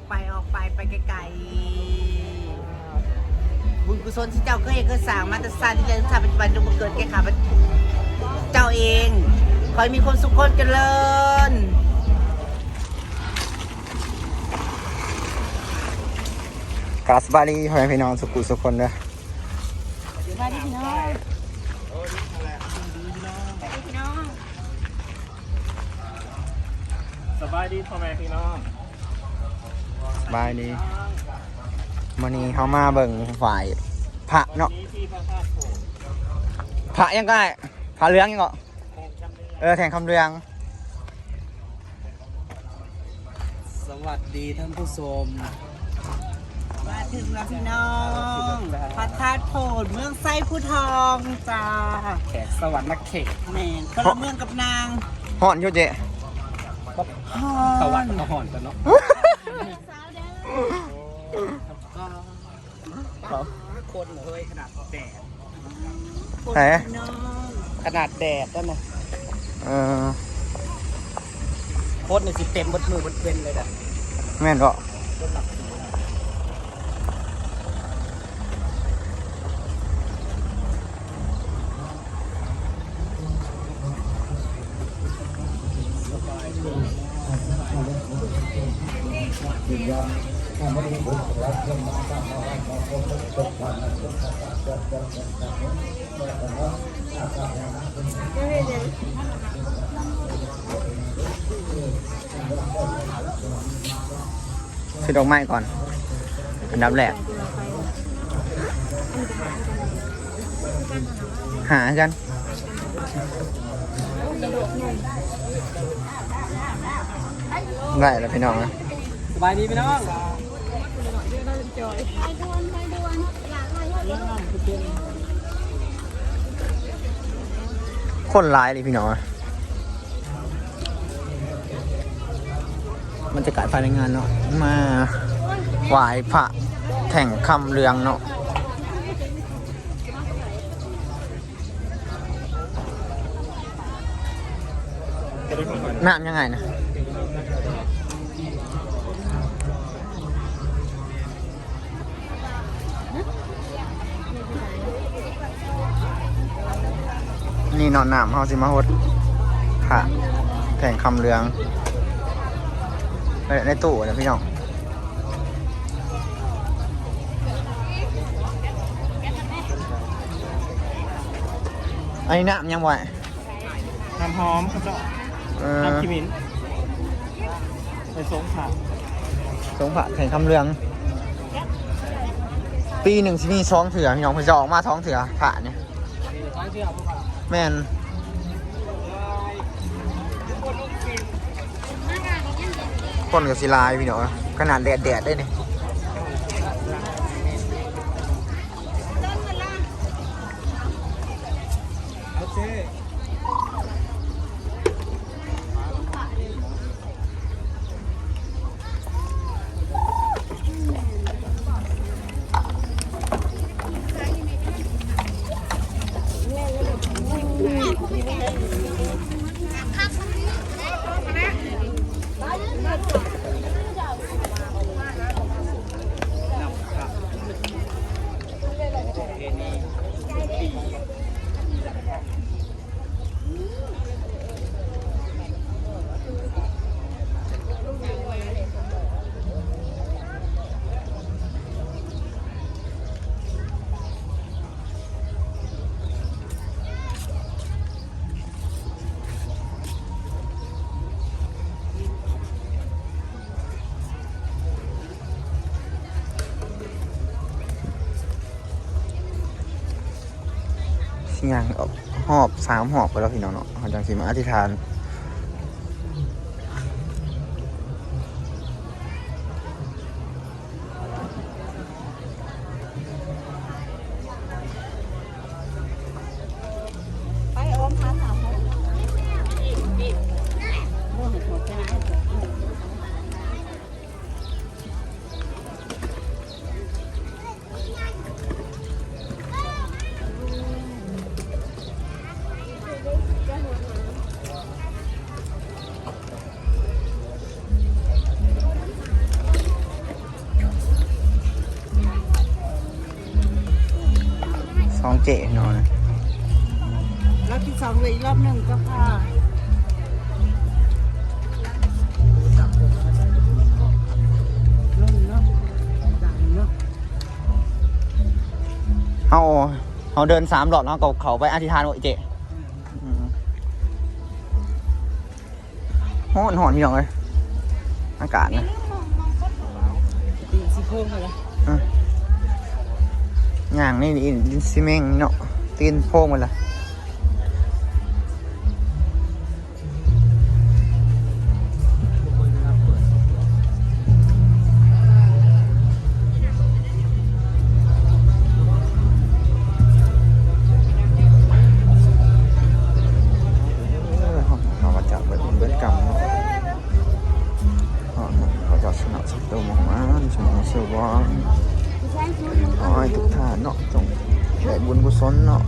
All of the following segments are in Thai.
อกไปออกไปไปไกลๆบุญกุศลที่เจ้าเคยเคยสร้างมาแต่สร้างที่จะทำปัจจุบันจงบังเกิดแก่ข้าพเจ้าเอง ขอให้มีความสุขความเจริญกราสบารีพ่อแม่พี่น้องสุขุสุขคนเด้อมาดิพี่น้องไปดิพี่น้องสบายดีพ่อแม่พี่น้อง บายดีวันนี้เขามาเบิ่งฝ่ายพระเนาะนี่ที่พระธาตุโขงพระยังก็ได้พระเหลืองยังก็แห่งจำเริญเออแทงคำเรือง สวัสดีท่านผู้ชมมาถึงแล้วพี่น้องพระธาตุโพนเมืองไส้ผู้ทองจ้าแขกสวรรค์นักเขตแม่นคนละเมืองกับนางห่อนอยู่เจฮอสวรรนค์ก็ห่อนกันเนาะ คนเฮ้ยขนาดแดดไหนพี่น้องขนาดแดดนั่นนะเออโคตรในสิเต็มบดมือบดเป็นเลยนะแม่นก็ ซื้อดอกไม้ก่อนอันดับแรกหากันได้แล้วพี่น้องนะสบายดีพี่น้อง คนร้ายเลยพี่น้องมันจะกลายภายในงานเนาะ มาไหวายพระแข่งคำเรืองเนาะน้ำยังไงนะ นี่นอนน้ำเฮาสิมาหดพระแข่งคำเรืองในในตู้นะพี่น้องอันนี้น้ำยังไหวน้ำหอมครับเจ้าเออน้ำขิมินไปสงขาสงพระแข่งคำเรือง ปีหนึ่งที่มีสองเถื่อพี่น้องเพิ่นจะออกมาท้องเถื่อพระเนี่ยท้องเชื่อพวกเรา แม่นคนกับศิลายพี่น้องขนาดแดดแดดๆได้เนี่ย สิยังหอบสามหอบไปแล้วพี่น้องเนาะจังสิมาอธิษฐาน เจ๊เนาะนะรอบที่สองเลยอีกรอบหนึ่งก็พาลงเนาะดังเนาะเฮาเฮาเดินสามรอบแล้วก็เขาไปอธิษฐานว่าเจ๊อืมหอนหอนพี่น้องเลยอากาศนะตีสิโค้งเลย ย่างนี่ดินซีเมงเนาะตีนโพงมาละสนับเบิดเบิดกรรมเนาะเขาจะสนับสนุนมาสมองเสวาง ขอให้ทุกท่านเนาะจงได้บุญกุศลเนาะ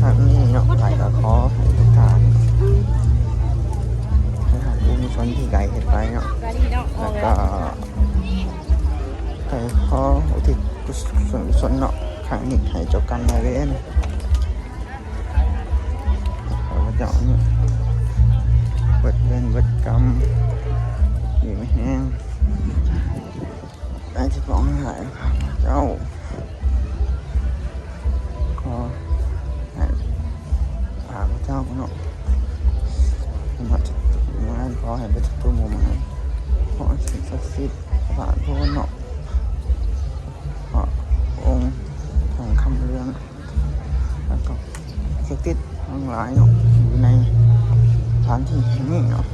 ทางนี้เนาะไก่ก็ขอให้ทุกท่านให้หาบุญกุศลที่ไก่เห็ดไปเนาะแล้วก็ไก่ขออุทิศกุศลเนาะครั้งนี้ให้เจ้ากันนายเวรขอเจ้าเนี่ยเบิดเวรเบิดกรรมอยู่ไม่แห้ง ไอ้ที่ฟ้องหายครับเจ้าขอให้พาพระเจ้าเนาะมาจัดงานขอให้ไปจัดตัวมู่มาขอสิ่งศักดิ์สิทธิ์ผ่านพวกเนาะขอองค์ทางคำเรื่องแล้วก็ศักดิ์สิทธิ์ทั้งหลายเนาะอยู่ในสถานที่แห่งนี้เนาะ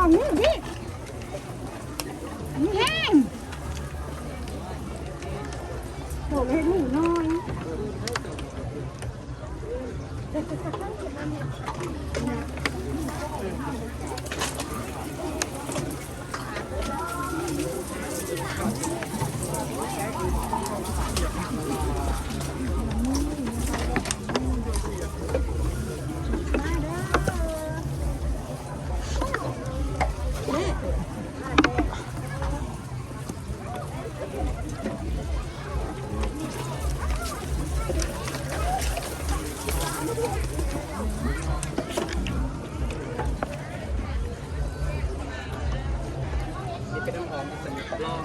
จองนี่ดินี่แห้งโหให้หมูน้อย นี่เป็นน้ำหอมสนิท ลอง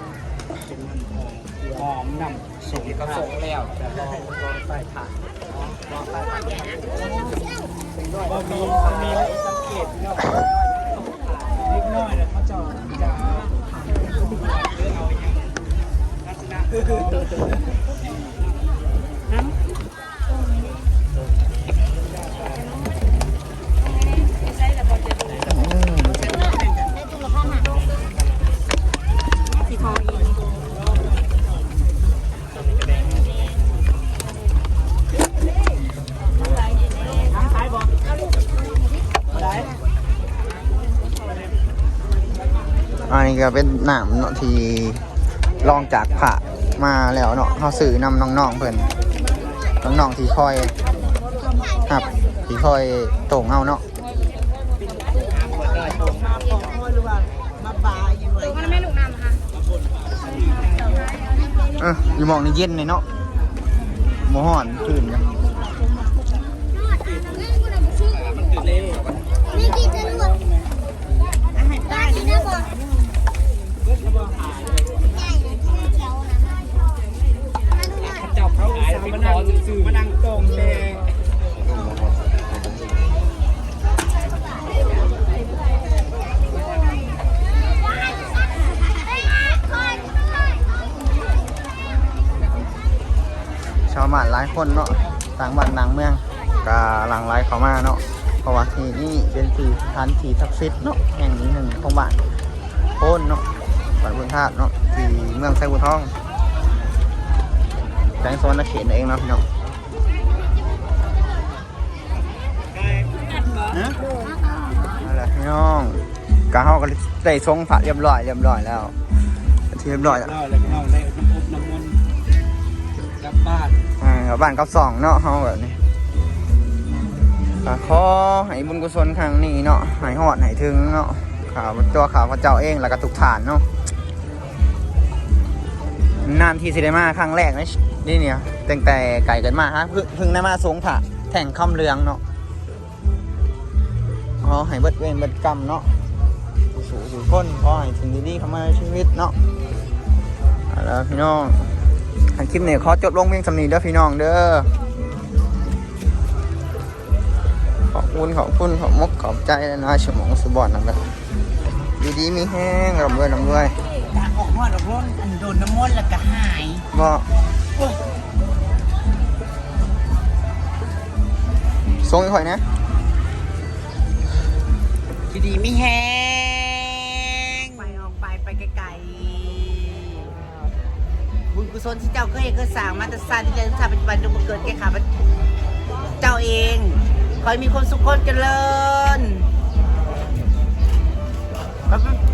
เป็นน้ำหอมหอมนำส่งก็ส่งแล้วแต่ลองลองใส่ถ่านลองใส่ถ่านว่ามีมันมีสังเกตเนาะเล็กน้อยนะเขาจะจะเลือกเอาอย่างลักษณะ นี้ก็เป็นหนามเนาะที่ลองจากผ่ามาแล้วเนาะเขาสื่อนำน้องๆเพิ่นน้องๆที่คอยครับที่คอยโต่งเอาเนาะมาปอกคอหรือว่ามาบายอยู่เลยมันไม่ลูกน้ำค่ะอออยู่หมองในเย็นเลยเนาะหมหอนคืนกันนี่ สื่อมานั่งตรงแต่ชาวบ้านหลายคนเนาะต่างบ้านนางเมืองกาหลังไหลเขามาเนาะเพราะว่าที่นี่เป็นที่ทันที่ศักดิ์ทเนาะแห่งนี้หนึ่งของบ้านโพนเนาะบ้านบุญธาตุเนาะที่เมืองไซบุทอง แสงสวรรค์เขตเองเนาะพี่น้องนั่นแหละพี่น้องกาเฮาก็ได้ทรงพระเรียบร้อยเรียบร้อยแล้วที่เรียบร้อยแล้วเราเลยพี่น้องได้น้ำพุน้ำมนต์กลับบ้านอ่าบ้านกับสองเนาะเฮาแบบนี้ก็ขอให้บุญกุศลครั้งนี้เนาะให้ฮอดให้ถึงเนาะข่าวตัวข่าวพระเจ้าเองแล้วก็ทุกฐานเนาะ นานที่สิได้มาครั้งแรกนะนี่เนี่ยตั้งแต่ไก่เกิดมาฮะเพิ่งพิ่งได้มาทรงพระแข่งคำเรืองเนาะขอให้เบิดเวรเบิดกรรมเนาะสู่สู่คนขอให้สิ่งดีๆเข้ามาในชีวิตเนาะเอาแล้วพี่น้องอันคลิปนี้ขอจบลงเพียงสำนีเด้อพี่น้องเด้อขอบคุณขอบคุณขอบมกขอบใจแล้วนะสมองสุบอนนะครับดีๆมีแห้งร่ำรวยร่ำรวยตาออก หอดออกร้นโดนน้ำมนต์แล้วก็หายบ่ส่งให้ข่อยนะทีดีไม่แห้งไปออกไปไปไกลๆบุญกุศลที่เจ้าเคยเคยสร้างมาแต่สั้นที่จะปัจจุบันจงบังเกิดแก่ข้าพเจ้าเองขอให้มีความสุขคนเจริญไปไปไป